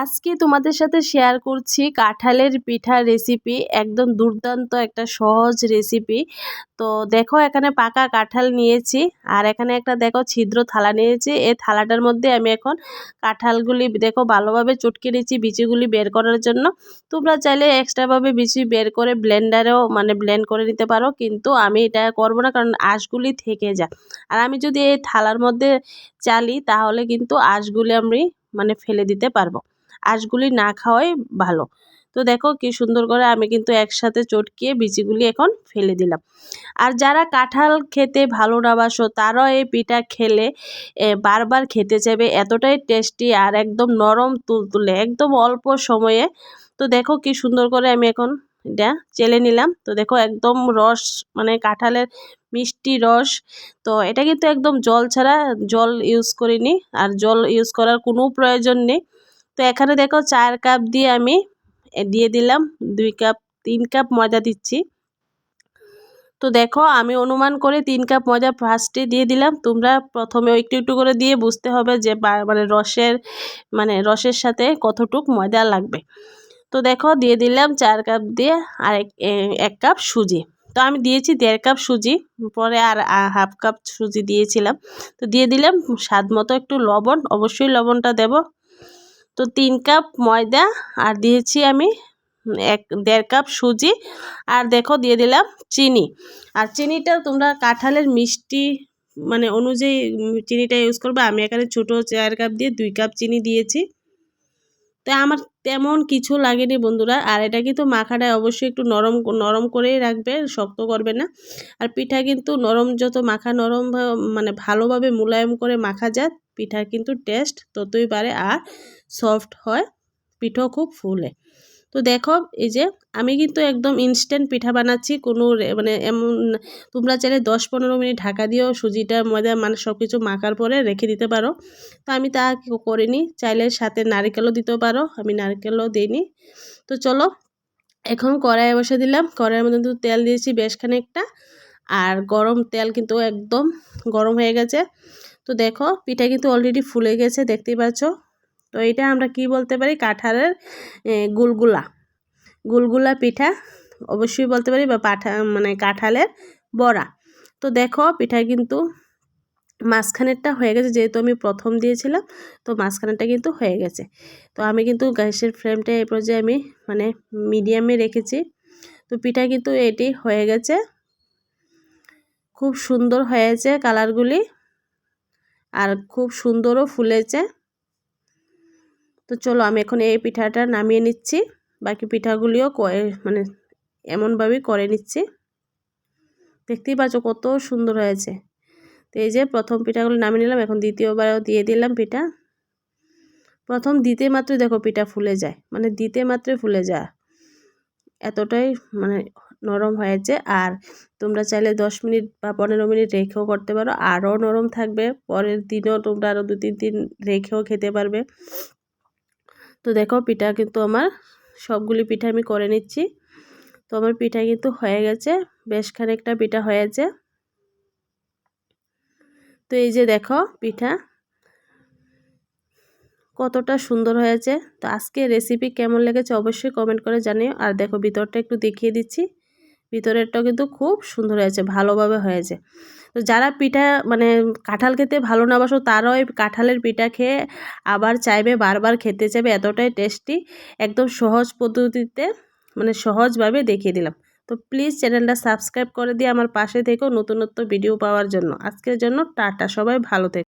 আজকে তোমাদের সাথে শেয়ার করছি কাঁঠালের পিঠা রেসিপি একদম দুর্দান্ত একটা সহজ রেসিপি তো দেখো এখানে পাকা কাঁঠাল নিয়েছি, আর এখানে একটা দেখো ছিদ্র থালা নিয়েছি। এই থালাটার মধ্যে আমি এখন কাঁঠালগুলি দেখো ভালোভাবে চটকে নিয়েছি বিচিগুলি বের করার জন্য। তোমরা চাইলে এক্সট্রাভাবে বিচি বের করে ব্লেন্ডারেও মানে ব্লেন্ড করে নিতে পারো, কিন্তু আমি এটা করব না কারণ আঁশগুলি থেকে যায়। আর আমি যদি এই থালার মধ্যে চালি, তাহলে কিন্তু আঁশগুলি আমি মানে ফেলে দিতে পারব। আঁশগুলি না খাওয়াই ভালো। তো দেখো কি সুন্দর করে আমি কিন্তু একসাথে চটকিয়ে বিচিগুলি এখন ফেলে দিলাম। আর যারা কাঁঠাল খেতে ভালো না বাসো, তারাও এই পিঠা খেলে বারবার খেতে চাইবে, এতটাই টেস্টি আর একদম নরম তুলতুলে, একদম অল্প সময়ে। তো দেখো কি সুন্দর করে আমি এখন এটা চেলে নিলাম। তো দেখো একদম রস মানে কাঁঠালের মিষ্টি রস। তো এটা কিন্তু একদম জল ছাড়া, জল ইউজ করিনি। আর জল ইউজ করার কোনো প্রয়োজন নেই। তো এখানে দেখো চার কাপ দিয়ে আমি দিয়ে দিলাম, দুই কাপ, তিন কাপ ময়দা দিচ্ছি। তো দেখো আমি অনুমান করে তিন কাপ ময়দা ফার্স্টে দিয়ে দিলাম। তোমরা প্রথমে একটু একটু করে দিয়ে বুঝতে হবে যে মানে রসের মানে রসের সাথে কতটুক ময়দা লাগবে। তো দেখো দিয়ে দিলাম চার কাপ দিয়ে আর এক কাপ সুজি। তো আমি দিয়েছি দেড় কাপ সুজি, পরে আর হাফ কাপ সুজি দিয়েছিলাম। তো দিয়ে দিলাম স্বাদ মতো একটু লবণ, অবশ্যই লবণটা দেব। তো তিন কাপ ময়দা আর দিয়েছি আমি এক, দেড় কাপ সুজি আর দেখো দিয়ে দিলাম চিনি। আর চিনিটা তোমরা কাঁঠালের মিষ্টি মানে অনুযায়ী চিনিটা ইউজ করবে। আমি এখানে ছোটো চার কাপ দিয়ে দুই কাপ চিনি দিয়েছি। তো আমার তেমন কিছু লাগেনি বন্ধুরা। আর এটা কিন্তু মাখাটায় অবশ্যই একটু নরম নরম করেই রাখবে, শক্ত করবে না। আর পিঠা কিন্তু নরম, যত মাখা নরম মানে ভালোভাবে মোলায়েম করে মাখা যায় পিঠার কিন্তু টেস্ট ততই পারে আর সফট হয় পিঠো খুব ফুলে। তো দেখো, এই যে আমি কিন্তু একদম ইনস্ট্যান্ট পিঠা বানাচ্ছি। কোনো মানে এমন তোমরা চাইলে দশ পনেরো মিনিট ঢাকা দিয়েও সুজিটা, ময়দা মানে সব কিছু মাখার পরে রেখে দিতে পারো। তো আমি তা করিনি, চাইলে সাথে নারিকেলও দিতেও পারো, আমি নারকেলও দিইনি। তো চলো, এখন কড়াইয়ে বসে দিলাম। কড়াইয়ের মধ্যে কিন্তু তেল দিয়েছি বেশ খানিকটা। আর গরম তেল কিন্তু একদম গরম হয়ে গেছে। তো দেখো, পিঠা কিন্তু অলরেডি ফুলে গেছে, দেখতেই পাচ্ছ। তো এটা আমরা কি বলতে পারি? কাঁঠালের গুলগুলা। গুলগুলা পিঠা, অবশ্যই বলতে পারি, বা পাঠা মানে কাঁঠালের বড়া। তো দেখো পিঠা কিন্তু মাঝখানেরটা হয়ে গেছে, যেহেতু আমি প্রথম দিয়েছিলাম, তো মাঝখানেরটা কিন্তু হয়ে গেছে। তো আমি কিন্তু গ্যাসের ফ্লেমটা এই পর্যায়ে আমি মানে মিডিয়ামে রেখেছি। তো পিঠা কিন্তু এটি হয়ে গেছে। খুব সুন্দর হয়েছে কালারগুলি, আর খুব সুন্দরও ফুলেছে। তো চলো আমি এখন এই পিঠাটা নামিয়ে নিচ্ছি। বাকি পিঠাগুলিও মানে এমনভাবেই করে নিচ্ছি। দেখতেই পাচ্ছ কত সুন্দর হয়েছে। তো এই যে প্রথম পিঠাগুলো নামিয়ে নিলাম, এখন দ্বিতীয়বারও দিয়ে দিলাম পিঠা। প্রথম দিতে মাত্র দেখো পিঠা ফুলে যায় মানে দিতে মাত্রই ফুলে যায়। এতটাই মানে নরম হয়েছে আর তোমরা চাইলে দশ মিনিট বা পনেরো মিনিট রেখেও করতে পারো। আরও নরম থাকবে, পরের দিনও তোমরা আরও দু তিন দিন রেখেও খেতে পারবে। তো দেখো পিঠা কিন্তু আমার সবগুলি পিঠা আমি করে নিচ্ছি। তো আমার পিঠা কিন্তু হয়ে গেছে, বেশ খানিকটা পিঠা হয়েছে। তো এই যে দেখো পিঠা, কতটা সুন্দর হয়েছে। তো আজকে রেসিপি কেমন লেগেছে অবশ্যই কমেন্ট করে জানিও। আর দেখো ভিতরটা একটু দেখিয়ে দিচ্ছি। ভিতরেরটাও কিন্তু খুব সুন্দর হয়েছে, ভালোভাবে হয়েছে। তো যারা পিঠা মানে কাঁঠাল খেতে ভালো না বাসো, তারাও এই কাঁঠালের পিঠা খেয়ে আবার চাইবে, বারবার খেতে চাইবে, এতটাই টেস্টি একদম সহজ পদ্ধতিতে মানে সহজভাবে দেখিয়ে দিলাম। তো প্লিজ চ্যানেলটা সাবস্ক্রাইব করে দিয়ে আমার পাশে থেকেও নতুনত্ব ভিডিও পাওয়ার জন্য। আজকের জন্য টাটা, সবাই ভালো থেকো।